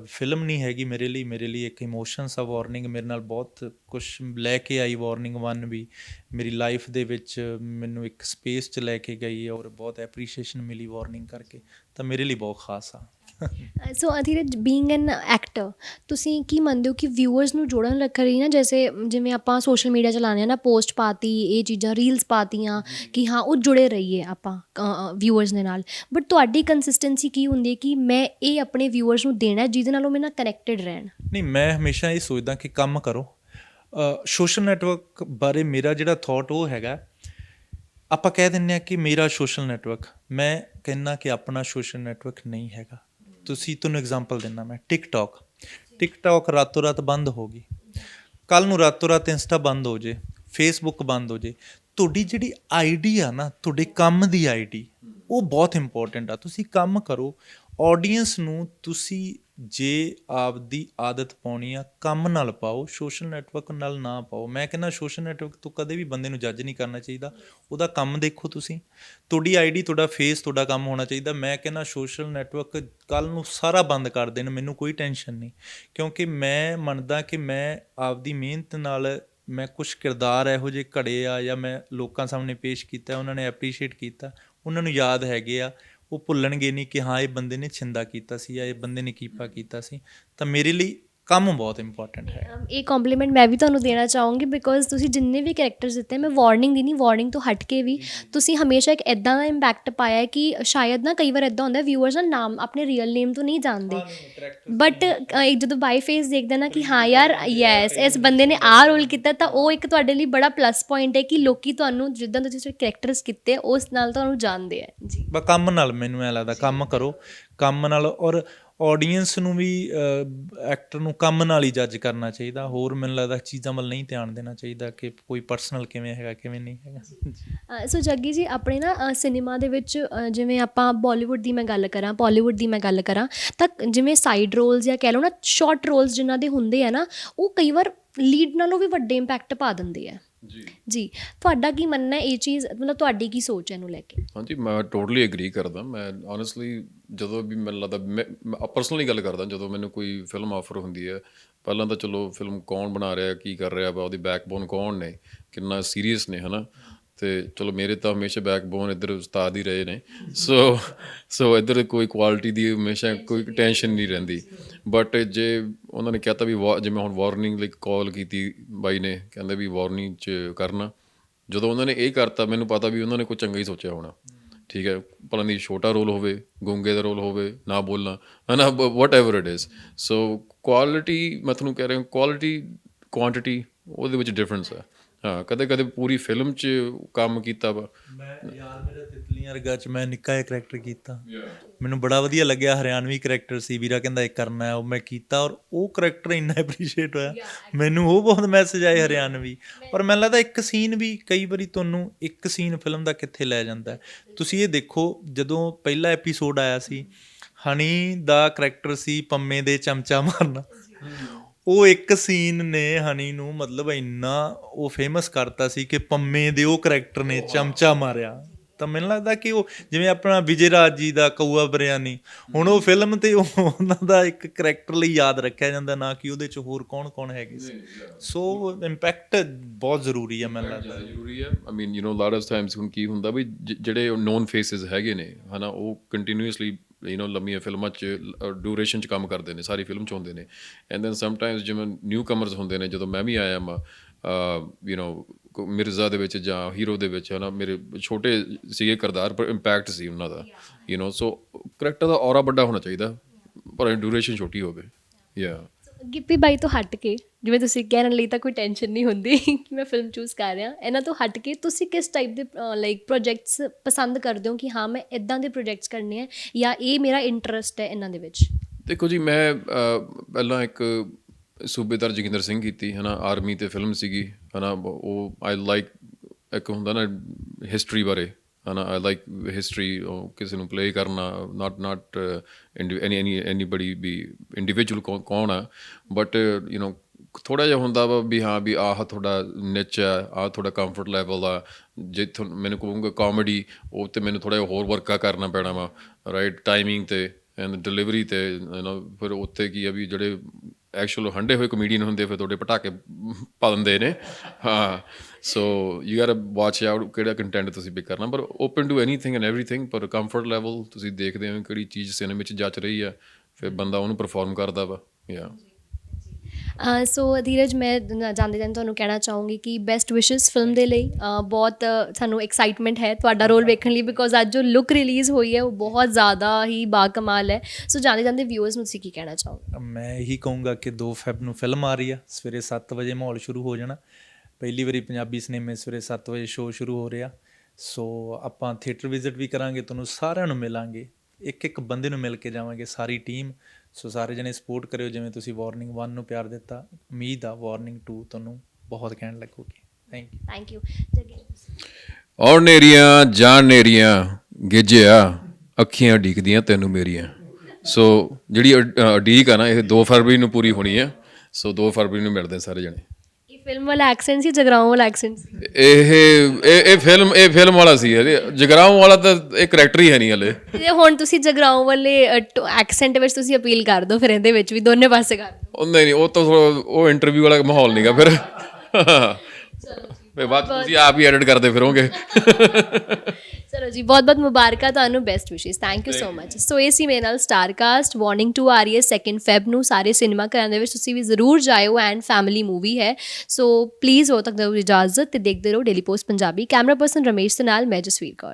ਫਿਲਮ ਨਹੀਂ ਹੈਗੀ ਮੇਰੇ ਲਈ ਮੇਰੇ ਲਈ ਇੱਕ ਇਮੋਸ਼ਨਸ ਆ ਵਾਰਨਿੰਗ ਮੇਰੇ ਨਾਲ ਬਹੁਤ ਕੁਝ ਲੈ ਕੇ ਆਈ ਵਾਰਨਿੰਗ ਵਨ ਵੀ। ਮੇਰੀ ਲਾਈਫ ਦੇ ਵਿੱਚ ਮੈਨੂੰ ਇੱਕ ਸਪੇਸ 'ਚ ਲੈ ਕੇ ਗਈ ਔਰ ਬਹੁਤ ਐਪਰੀਸ਼ੀਏਸ਼ਨ ਮਿਲੀ ਵਾਰਨਿੰਗ ਕਰਕੇ, ਤਾਂ ਮੇਰੇ ਲਈ ਬਹੁਤ ਖਾਸ ਆ। ਸੋ ਧੀਰਜ ਬੀਇੰਗ ਐਨ ਐਕਟਰ ਤੁਸੀਂ ਕੀ ਮੰਨਦੇ ਹੋ ਕਿ ਵਿਊਅਰਸ ਨੂੰ ਜੋੜਨ ਰੱਖ ਰਹੀ ਨਾ, ਜੈਸੇ ਜਿਵੇਂ ਆਪਾਂ ਸੋਸ਼ਲ ਮੀਡੀਆ ਚਲਾਉਂਦੇ ਆ ਨਾ ਪੋਸਟ ਪਾਤੀ, ਇਹ ਚੀਜ਼ਾਂ ਰੀਲਸ ਪਾਤੀਆਂ, ਕਿ ਹਾਂ, ਉਹ ਜੁੜੇ ਰਹੀਏ ਆਪਾਂ ਵਿਊਅਰਸ ਦੇ ਨਾਲ। ਬਟ ਤੁਹਾਡੀ ਕੰਸਿਸਟੈਂਸੀ ਕੀ ਹੁੰਦੀ ਹੈ ਕਿ ਮੈਂ ਇਹ ਆਪਣੇ ਵਿਊਅਰਸ ਨੂੰ ਦੇਣਾ ਜਿਹਦੇ ਨਾਲ ਉਹ ਮੇਰੇ ਨਾਲ ਕਨੈਕਟਡ ਰਹਿਣ? ਨਹੀਂ, ਮੈਂ ਹਮੇਸ਼ਾ ਇਹ ਸੋਚਦਾ ਕਿ ਕੰਮ ਕਰੋ। ਸੋਸ਼ਲ ਨੈਟਵਰਕ ਬਾਰੇ ਮੇਰਾ ਜਿਹੜਾ ਥਾਟ ਉਹ ਹੈਗਾ, ਆਪਾਂ ਕਹਿ ਦਿੰਨੇ ਆ ਕਿ ਮੇਰਾ ਸੋਸ਼ਲ ਨੈਟਵਰਕ ਮੈਂ ਕਹਿੰਨਾ ਕਿ ਆਪਣਾ ਸੋਸ਼ਲ ਨੈਟਵਰਕ ਨਹੀਂ ਹੈਗਾ। ਤੁਸੀਂ ਤੁਹਾਨੂੰ ਐਗਜ਼ਾਮਪਲ ਦਿੰਦਾ ਮੈਂ ਟਿਕਟੌਕ ਟਿਕਟੌਕ ਰਾਤੋਂ ਰਾਤ ਬੰਦ ਹੋ ਗਈ। ਕੱਲ ਨੂੰ ਰਾਤੋਂ ਰਾਤ ਇੰਸਟਾ ਬੰਦ ਹੋ ਜੇ ਫੇਸਬੁੱਕ ਬੰਦ ਹੋ ਜੇ। ਤੁਹਾਡੀ ਜਿਹੜੀ ਆਈਡੀ ਆ ਨਾ, ਤੁਹਾਡੇ ਕੰਮ ਦੀ ਆਈਡੀ ਉਹ ਬਹੁਤ ਇੰਪੋਰਟੈਂਟ ਆ। ਤੁਸੀਂ ਕੰਮ ਕਰੋ ਆਡੀਅנס ਨੂੰ ਤੁਸੀਂ ਜੇ ਆਪਦੀ ਆਦਤ ਪਾਉਣੀ ਆ, ਕੰਮ ਨਾਲ ਪਾਓ ਸੋਸ਼ਲ ਨੈਟਵਰਕ ਨਾਲ ਨਾ ਪਾਓ। ਮੈਂ ਕਹਿੰਦਾ ਸੋਸ਼ਲ ਨੈਟਵਰਕ ਤੋਂ ਕਦੇ ਵੀ ਬੰਦੇ ਨੂੰ ਜੱਜ ਨਹੀਂ ਕਰਨਾ ਚਾਹੀਦਾ। ਉਹਦਾ ਕੰਮ ਦੇਖੋ ਤੁਸੀਂ। ਤੁਹਾਡੀ ਆਈਡੀ ਤੁਹਾਡਾ ਫੇਸ ਤੁਹਾਡਾ ਕੰਮ ਹੋਣਾ ਚਾਹੀਦਾ। ਮੈਂ ਕਹਿੰਦਾ ਸੋਸ਼ਲ ਨੈਟਵਰਕ ਕੱਲ ਨੂੰ ਸਾਰਾ ਬੰਦ ਕਰ ਦੇਣ, ਮੈਨੂੰ ਕੋਈ ਟੈਨਸ਼ਨ ਨਹੀਂ। ਕਿਉਂਕਿ ਮੈਂ ਮੰਨਦਾ ਕਿ ਮੈਂ ਆਪਦੀ ਮਿਹਨਤ ਨਾਲ ਮੈਂ ਕੁਝ ਕਿਰਦਾਰ ਇਹੋ ਜਿਹੇ ਘੜੇ ਆ ਜਾਂ ਮੈਂ ਲੋਕਾਂ ਸਾਹਮਣੇ ਪੇਸ਼ ਕੀਤਾ, ਉਹਨਾਂ ਨੇ ਐਪਰੀਸ਼ੀਏਟ ਕੀਤਾ, ਉਹਨਾਂ ਨੂੰ ਯਾਦ ਹੈਗੇ ਆ। ਉਹ ਭੁੱਲਣਗੇ ਨਹੀਂ ਕਿ ਹਾਂ, ਇਹ ਬੰਦੇ ਨੇ ਛਿੰਦਾ ਕੀਤਾ ਸੀ ਜਾਂ ਇਹ ਬੰਦੇ ਨੇ ਕੀਪਾ ਕੀਤਾ ਸੀ, ਤਾਂ ਮੇਰੇ ਲਈ ਕੰਮ ਬਹੁਤ ਇੰਪੋਰਟੈਂਟ ਹੈ। Um, ਇਹ ਕੰਪਲੀਮੈਂਟ ਮੈਂ ਵੀ ਤੁਹਾਨੂੰ ਦੇਣਾ ਚਾਹੂੰਗੀ ਬਿਕੋਜ਼ ਤੁਸੀਂ ਜਿੰਨੇ ਵੀ ਕੈਰੈਕਟਰਸ ਦਿੱਤੇ ਮੈਂ ਵਾਰਨਿੰਗ ਦੀ ਨਹੀਂ ਵਾਰਨਿੰਗ ਤੋਂ ਹਟ ਕੇ ਵੀ ਤੁਸੀਂ ਹਮੇਸ਼ਾ ਇੱਕ ਐਦਾਂ ਦਾ ਇੰਪੈਕਟ ਪਾਇਆ ਹੈ ਕਿ ਸ਼ਾਇਦ ਨਾ ਕਈ ਵਾਰ ਐਦਾਂ ਹੁੰਦਾ ਵਿਊਅਰਸ ਨਾ ਨਾਮ ਆਪਣੇ ਰੀਅਲ ਨੇਮ ਤੋਂ ਨਹੀਂ ਜਾਣਦੇ। ਬਟ ਜਦੋਂ ਬਾਈ ਫੇਸ ਦੇਖਦੇ ਨਾ ਕਿ ਹਾਂ ਯਾਰ ਯੈਸ ਇਸ ਬੰਦੇ ਨੇ ਆਹ ਰੋਲ ਕੀਤਾ ਤਾਂ ਉਹ ਇੱਕ ਤੁਹਾਡੇ ਲਈ ਬੜਾ ਪਲੱਸ ਪੁਆਇੰਟ ਹੈ ਕਿ ਲੋਕੀ ਤੁਹਾਨੂੰ ਜਿੱਦਾਂ ਦੇ ਤੁਸੀਂ ਕੈਰੈਕਟਰਸ ਕੀਤੇ ਉਸ ਨਾਲ ਤੁਹਾਨੂੰ ਜਾਣਦੇ ਆ ਜੀ। ਬਸ ਕੰਮ ਨਾਲ ਮੈਨੂੰ ਐ ਲੱਗਦਾ ਕੰਮ ਕਰੋ ਕੰਮ ਨਾਲ ਔਰ ਆਡੀਅנס ਨੂੰ ਵੀ ਐਕਟਰ ਨੂੰ ਕੰਮ ਨਾਲ ਹੀ ਜੱਜ ਕਰਨਾ ਚਾਹੀਦਾ। ਹੋਰ ਮੈਨੂੰ ਲੱਗਦਾ ਚੀਜ਼ਾਂ ਵੱਲ ਨਹੀਂ ਧਿਆਨ ਦੇਣਾ ਚਾਹੀਦਾ ਕਿ ਕੋਈ ਪਰਸਨਲ ਕਿਵੇਂ ਹੈਗਾ, ਕਿਵੇਂ ਨਹੀਂ ਹੈਗਾ। ਸੋ ਜੱਗੀ ਜੀ, ਆਪਣੇ ਨਾ ਸਿਨੇਮਾ ਦੇ ਵਿੱਚ ਜਿਵੇਂ ਆਪਾਂ ਬਾਲੀਵੁੱਡ ਦੀ ਮੈਂ ਗੱਲ ਕਰਾਂ ਬਾਲੀਵੁੱਡ ਦੀ ਮੈਂ ਗੱਲ ਕਰਾਂ, ਤਾਂ ਜਿਵੇਂ ਸਾਈਡ ਰੋਲਸ ਜਾਂ ਕਹਿ ਲਓ ਨਾ ਸ਼ਾਰਟ ਰੋਲਸ ਜਿਨ੍ਹਾਂ ਦੇ ਹੁੰਦੇ ਆ ਨਾ, ਉਹ ਕਈ ਵਾਰ ਲੀਡ ਨਾਲੋਂ ਵੀ ਵੱਡੇ ਇੰਪੈਕਟ ਪਾ ਦਿੰਦੇ ਆ। ਜੀ। ਜੀ ਤੁਹਾਡਾ ਕੀ ਮੰਨਣਾ ਹੈ ਇਹ ਚੀਜ਼? ਮਤਲਬ ਤੁਹਾਡੀ ਕੀ ਸੋਚ ਹੈ ਇਹਨੂੰ ਲੈ ਕੇ? ਹਾਂਜੀ ਮੈਂ ਟੋਟਲੀ ਐਗਰੀ ਕਰਦਾ। ਮੈਂ ਓਨੈਸਟਲੀ ਜਦੋਂ ਵੀ ਮੈਨੂੰ ਲੱਗਦਾ ਮੈਂ ਪਰਸਨਲੀ ਗੱਲ ਕਰਦਾ ਜਦੋਂ ਮੈਨੂੰ ਕੋਈ ਫਿਲਮ ਆਫਰ ਹੁੰਦੀ ਹੈ ਪਹਿਲਾਂ ਤਾਂ ਚਲੋ ਫਿਲਮ ਕੌਣ ਬਣਾ ਰਿਹਾ ਕੀ ਕਰ ਰਿਹਾ ਵਾ ਉਹਦੀ ਬੈਕਬੋਨ ਕੌਣ ਨੇ ਕਿੰਨਾ ਸੀਰੀਅਸ ਨੇ ਹਨਾ? ਤੇ ਚਲੋ ਮੇਰੇ ਤਾਂ ਹਮੇਸ਼ਾ ਬੈਕਬੋਨ ਇੱਧਰ ਉਸਤਾਦ ਹੀ ਰਹੇ ਨੇ। ਸੋ ਸੋ ਇੱਧਰ ਕੋਈ ਕੁਆਲਿਟੀ ਦੀ ਹਮੇਸ਼ਾ ਕੋਈ ਟੈਨਸ਼ਨ ਨਹੀਂ ਰਹਿੰਦੀ। ਬਟ ਜੇ ਉਹਨਾਂ ਨੇ ਕਹਤਾ ਵੀ ਵਾ- ਜਿਵੇਂ ਹੁਣ ਵਾਰਨਿੰਗ ਲਈ ਕਾਲ ਕੀਤੀ ਬਾਈ ਨੇ, ਕਹਿੰਦੇ ਵੀ ਵਾਰਨਿੰਗ ਚ ਕਰਨਾ। ਜਦੋਂ ਉਹਨਾਂ ਨੇ ਇਹ ਕਰਤਾ, ਮੈਨੂੰ ਪਤਾ ਵੀ ਉਹਨਾਂ ਨੇ ਕੋਈ ਚੰਗਾ ਹੀ ਸੋਚਿਆ ਹੋਣਾ। ਠੀਕ ਹੈ, ਭਲਾ ਨਹੀਂ ਛੋਟਾ ਰੋਲ ਹੋਵੇ, ਗੁੰਗੇ ਦਾ ਰੋਲ ਹੋਵੇ, ਨਾ ਬੋਲਣਾ ਹਨਾ whatever it is so quality ਮੈਂ ਤੁਹਾਨੂੰ ਕਹਿ ਰਿਹਾ ਕੁਆਲਿਟੀ ਕੁਆਂਟੀਟੀ ਉਹਦੇ ਵਿੱਚ ਡਿਫਰੈਂਸ ਹੈ। ਹਾਂ ਕਦੇ ਕਦੇ ਪੂਰੀ ਫਿਲਮ 'ਚ ਕੰਮ ਕੀਤਾ ਵਾ। ਮੈਂ ਯਾਰ ਮੇਰਾ ਤਿਤਲੀਆਂ ਵਰਗਾ ਚ ਮੈਂ ਨਿੱਕਾ ਜਿਹਾ ਕਰੈਕਟਰ ਕੀਤਾ। ਮੈਨੂੰ ਬੜਾ ਵਧੀਆ ਲੱਗਿਆ ਹਰਿਆਣਵੀ ਕਰੈਕਟਰ ਸੀ ਵੀਰਾ ਕਹਿੰਦਾ ਇਹ ਕਰਨਾ ਹੈ ਉਹ ਮੈਂ ਕੀਤਾ ਔਰ ਉਹ ਕਰੈਕਟਰ ਇੰਨਾ ਐਪਰੀਸ਼ੀਏਟ ਹੋਇਆ। ਮੈਨੂੰ ਉਹ ਬਹੁਤ ਮੈਸੇਜ ਆਏ ਹਰਿਆਣਵੀ। ਔਰ ਮੈਨੂੰ ਲੱਗਦਾ ਇੱਕ ਸੀਨ ਵੀ ਕਈ ਵਾਰੀ ਤੁਹਾਨੂੰ ਇੱਕ ਸੀਨ ਫਿਲਮ ਦਾ ਕਿੱਥੇ ਲੈ ਜਾਂਦਾ। ਤੁਸੀਂ ਇਹ ਦੇਖੋ ਜਦੋਂ ਪਹਿਲਾ ਐਪੀਸੋਡ ਆਇਆ ਸੀ ਹਨੀ ਦਾ ਕਰੈਕਟਰ ਸੀ ਪੰਮੇ ਦੇ ਚਮਚਾ ਮਾਰਨਾ। ਉਹ ਇੱਕ ਸੀਨ ਨੇ ਹਨੀ ਨੂੰ ਮਤਲਬ ਇੰਨਾ ਉਹ ਫੇਮਸ ਕਰਤਾ ਸੀ ਕਿ ਪੰਮੇ ਦੇ ਉਹ ਕੈਰੈਕਟਰ ਨੇ ਚਮਚਾ ਮਾਰਿਆ। ਤਾਂ ਮੈਨੂੰ ਲੱਗਦਾ ਕਿ ਉਹ ਜਿਵੇਂ ਆਪਣਾ ਵਿਜੇ ਰਾਜ ਜੀ ਦਾ ਕਊਆ ਬਰਿਆਨੀ ਹੁਣ ਉਹ ਫਿਲਮ ਤੇ ਉਹ ਉਹਨਾਂ ਦਾ ਇੱਕ ਕੈਰੈਕਟਰ ਲਈ ਯਾਦ ਰੱਖਿਆ ਜਾਂਦਾ ਨਾ ਕਿ ਉਹਦੇ ਚ ਹੋਰ ਕੌਣ-ਕੌਣ ਹੈਗੇ ਸੀ। ਸੋ ਇੰਪੈਕਟ ਬਹੁਤ ਜ਼ਰੂਰੀ ਹੈ ਮੈਨੂੰ ਲੱਗਦਾ। ਜ਼ਰੂਰੀ ਹੈ I mean you know lot of times ਹੁਣ ਕੀ ਹੁੰਦਾ ਵੀ ਜਿਹੜੇ ਨੋਨ ਫੇਸਿਸ ਹੈਗੇ ਨੇ ਹਨਾ ਉਹ ਕੰਟੀਨਿਊਸਲੀ ਯੂ ਨੋ ਲੰਮੀਆਂ ਫਿਲਮਾਂ 'ਚ ਡਿਊਰੇਸ਼ਨ 'ਚ ਕੰਮ ਕਰਦੇ ਨੇ ਸਾਰੀ ਫਿਲਮ 'ਚ ਹੁੰਦੇ ਨੇ। ਐਂਡ ਦੈਨ ਸਮ ਟਾਈਮਸ ਜਿਵੇਂ ਨਿਊ ਕਮਰਸ ਹੁੰਦੇ ਨੇ ਜਦੋਂ ਮੈਂ ਵੀ ਆਇਆ ਮਾ ਯੂ ਨੋ ਮਿਰਜ਼ਾ ਦੇ ਵਿੱਚ ਜਾਂ ਹੀਰੋ ਦੇ ਵਿੱਚ ਹਨਾ ਮੇਰੇ ਛੋਟੇ ਸੀਗੇ ਕਿਰਦਾਰ ਪਰ ਇੰਪੈਕਟ ਸੀ ਉਹਨਾਂ ਦਾ ਯੂ ਨੋ ਸੋ ਕਰੈਕਟਰ ਦਾ ਔਰਾ ਵੱਡਾ ਹੋਣਾ ਚਾਹੀਦਾ ਪਰ ਡਿਊਰੇਸ਼ਨ ਛੋਟੀ ਹੋਵੇ। ਯਾ ਗਿੱਪੀ ਬਾਈ ਤੋਂ ਹਟ ਕੇ, ਜਿਵੇਂ ਤੁਸੀਂ ਕਹਿਣ ਲਈ ਤਾਂ ਕੋਈ ਟੈਨਸ਼ਨ ਨਹੀਂ ਹੁੰਦੀ ਕਿ ਮੈਂ ਫਿਲਮ ਚੂਜ਼ ਕਰ ਰਿਹਾ, ਇਹਨਾਂ ਤੋਂ ਹਟ ਕੇ ਤੁਸੀਂ ਕਿਸ ਟਾਈਪ ਦੇ ਲਾਈਕ ਪ੍ਰੋਜੈਕਟਸ ਪਸੰਦ ਕਰਦੇ ਹੋ ਕਿ ਹਾਂ, ਮੈਂ ਇਦਾਂ ਦੇ ਪ੍ਰੋਜੈਕਟਸ ਕਰਨੇ ਆ ਜਾਂ ਇਹ ਮੇਰਾ ਇੰਟਰਸਟ ਹੈ ਇਹਨਾਂ ਦੇ ਵਿੱਚ? ਦੇਖੋ ਜੀ, ਮੈਂ ਪਹਿਲਾਂ ਇੱਕ ਸੂਬੇਦਾਰ ਜੋਗਿੰਦਰ ਸਿੰਘ ਕੀਤੀ ਹੈ ਨਾ ਆਰਮੀ ਤੇ ਫਿਲਮ ਸੀਗੀ ਹੈ ਨਾ ਉਹ ਆਈ ਲਾਈਕ ਇੱਕ ਹੁੰਦਾ ਨਾ ਹਿਸਟਰੀ ਬਾਰੇ। ਹੈ ਨਾ ਆਈ ਲਾਈਕ ਹਿਸਟਰੀ ਕਿਸੇ ਨੂੰ ਪਲੇ ਕਰਨਾ ਨਾਟ ਨਾਟ ਐਨੀ ਐਨੀ ਐਨੀਬਡੀ ਵੀ ਇੰਡੀਵਿਜੂਅਲ ਕੌਣ ਆ ਬਟ ਯੂ نو ਥੋੜਾ ਜਿਹਾ ਹੁੰਦਾ ਵਾ ਵੀ ਹਾਂ ਵੀ ਆਹ ਤੁਹਾਡਾ ਨਿਚ ਆ ਆਹ ਤੁਹਾਡਾ ਕੰਫਰਟ ਲੈਵਲ ਆ ਜੇ ਤੁਹਾਨੂੰ ਮੈਨੂੰ ਕਹੂੰਗਾ ਕਾਮੇਡੀ ਉਹ ਤੇ ਮੈਨੂੰ ਥੋੜਾ ਜਿਹਾ ਹੋਰ ਵਰਕਾ ਕਰਨਾ ਪੈਣਾ ਵਾ ਰਾਈਟ ਟਾਈਮਿੰਗ ਤੇ ਐਂਡ ਡਿਲੀਵਰੀ ਤੇ ਯੂ نو ਫਿਰ ਉੱਥੇ ਕੀ ਆ ਵੀ ਜਿਹੜੇ ਐਕਚੁਅਲ ਹੰਡੇ ਹੋਏ ਕਮੇਡੀਅਨ ਹੁੰਦੇ, ਫਿਰ ਤੁਹਾਡੇ ਪਟਾਕੇ ਪਾ ਦਿੰਦੇ ਨੇ। ਹਾਂ so you got watch out ਕਿਹੜਾ ਕੰਟੈਂਟ ਤੁਸੀਂ ਪਿਕ ਕਰਨਾ, ਪਰ open to anything and everything ਪਰ ਕੰਫਰਟ ਲੈਵਲ ਤੁਸੀਂ ਦੇਖਦੇ ਹੋ ਕਿਹੜੀ ਚੀਜ਼ ਸਿਨੇਮੇ ਵਿੱਚ ਜੱਚ ਰਹੀ ਆ, ਫਿਰ ਬੰਦਾ ਉਹਨੂੰ ਪਰਫਾਰਮ ਕਰਦਾ ਵਾ ਯਾ ਸੋ ਧੀਰਜ ਮੈਂ ਨ- ਜਾਂਦੇ ਜਾਂਦੇ ਤੁਹਾਨੂੰ ਕਹਿਣਾ ਚਾਹੂੰਗੀ ਕਿ ਬੈਸਟ ਵਿਸ਼ੇਸ ਫਿਲਮ ਦੇ ਲਈ। ਬਹੁਤ ਸਾਨੂੰ ਐਕਸਾਈਟਮੈਂਟ ਹੈ ਤੁਹਾਡਾ ਰੋਲ ਵੇਖਣ ਲਈ ਬਿਕੋਜ਼ ਅੱਜ ਜੋ ਲੁੱਕ ਰਿਲੀਜ਼ ਹੋਈ ਹੈ ਉਹ ਬਹੁਤ ਜ਼ਿਆਦਾ ਹੀ ਬਾਕਮਾਲ ਹੈ। ਸੋ ਜਾਂਦੇ ਜਾਂਦੇ ਵਿਊਅਰਸ ਨੂੰ ਤੁਸੀਂ ਕੀ ਕਹਿਣਾ ਚਾਹੋਗੇ? ਮੈਂ ਇਹੀ ਕਹੂੰਗਾ ਕਿ 2 ਫੈਬ ਨੂੰ ਫਿਲਮ ਆ ਰਹੀ ਆ ਸਵੇਰੇ 7 ਵਜੇ ਮਾਹੌਲ ਸ਼ੁਰੂ ਹੋ ਜਾਣਾ। ਪਹਿਲੀ ਵਾਰੀ ਪੰਜਾਬੀ ਸਿਨੇਮੇ ਸਵੇਰੇ 7 ਵਜੇ ਸ਼ੋਅ ਸ਼ੁਰੂ ਹੋ ਰਿਹਾ। ਸੋ ਆਪਾਂ ਥੀਏਟਰ ਵਿਜ਼ਿਟ ਵੀ ਕਰਾਂਗੇ ਤੁਹਾਨੂੰ ਸਾਰਿਆਂ ਨੂੰ ਮਿਲਾਂਗੇ। ਇੱਕ ਇੱਕ ਬੰਦੇ ਨੂੰ ਮਿਲ ਕੇ ਜਾਵਾਂਗੇ ਸਾਰੀ ਟੀਮ ਸੋ ਸਾਰੇ ਜਣੇ ਸਪੋਰਟ ਕਰਿਓ ਜਿਵੇਂ ਤੁਸੀਂ ਵਾਰਨਿੰਗ 1 ਨੂੰ ਪਿਆਰ ਦਿੱਤਾ ਉਮੀਦ ਆ ਵਾਰਨਿੰਗ 2 ਤੁਹਾਨੂੰ ਬਹੁਤ ਕਹਿਣ ਲੱਗੂਗੀ। ਥੈਂਕ ਯੂ ਥੈਂਕ ਯੂ ਔਰ ਨੇਰੀਆਂ ਜਾਨ ਨੇਰੀਆਂ ਗਿੱਜਿਆ ਅੱਖੀਆਂ ਢੀਕਦੀਆਂ ਤੈਨੂੰ ਮੇਰੀਆਂ। ਸੋ ਜਿਹੜੀ ਉਡੀਕ ਆ ਨਾ ਇਹ 2 ਫਰਵਰੀ ਨੂੰ ਪੂਰੀ ਹੋਣੀ ਆ। ਸੋ 2 ਫਰਵਰੀ ਨੂੰ ਮਿਲਦੇ ਸਾਰੇ ਜਣੇ। ਫਿਲਮ ਵਾਲਾ ਐਕਸੈਂਟ ਸੀ ਜਗਰਾਉਂ ਵਾਲਾ ਐਕਸੈਂਟ ਸੀ? ਇਹ ਇਹ ਇਹ ਫਿਲਮ ਇਹ ਫਿਲਮ ਵਾਲਾ ਸੀ ਜਗਰਾਉਂ ਵਾਲਾ ਤਾਂ ਇਹ ਕਰੈਕਟਰ ਹੀ ਹੈ ਨਹੀਂ ਹਲੇ। ਤੇ ਹੁਣ ਤੁਸੀਂ ਜਗਰਾਉਂ ਵਾਲੇ ਐਕਸੈਂਟ ਵਿੱਚ ਤੁਸੀਂ ਅਪੀਲ ਕਰ ਦਿਓ ਫਿਰ ਇਹਦੇ ਵਿੱਚ ਵੀ ਦੋਨੇ ਪਾਸੇ ਕਰ ਦਿਓ। ਉਹ ਨਹੀਂ ਨਹੀਂ ਉਹ ਤਾਂ ਉਹ ਇੰਟਰਵਿਊ ਵਾਲਾ ਮਾਹੌਲ ਨਹੀਂਗਾ ਫਿਰ। ਫਿਰ ਬਾਅਦ 'ਚ ਤੁਸੀਂ ਆਪ ਹੀ ਐਡਿਟ ਕਰਦੇ ਫਿਰੋਗੇ। ਚਲੋ ਜੀ ਬਹੁਤ ਬਹੁਤ ਮੁਬਾਰਕਾਂ ਤੁਹਾਨੂੰ ਬੈਸਟ ਵਿਸ਼ੇਸ thank you so much so ਇਹ ਸੀ ਮੇਰੇ ਨਾਲ ਸਟਾਰਕਾਸਟ ਵਾਰਨਿੰਗ 2 ਆ ਰਹੀ ਹੈ 2nd ਫੈਬ ਨੂੰ ਸਾਰੇ ਸਿਨੇਮਾ ਘਰਾਂ ਦੇ ਵਿੱਚ ਤੁਸੀਂ ਵੀ ਜ਼ਰੂਰ ਜਾਇਓ ਐਂਡ ਫੈਮਿਲੀ ਮੂਵੀ ਹੈ। ਸੋ ਪਲੀਜ਼ ਹੋ ਤੱਕ ਦਿਓ ਇਜਾਜ਼ਤ ਤੇ ਦੇਖਦੇ ਰਹੋ daily post Punjabi. Camera person Ramesh ਦੇ ਨਾਲ ਮੈਂ ਜਸਵੀਰ ਕੌਰ।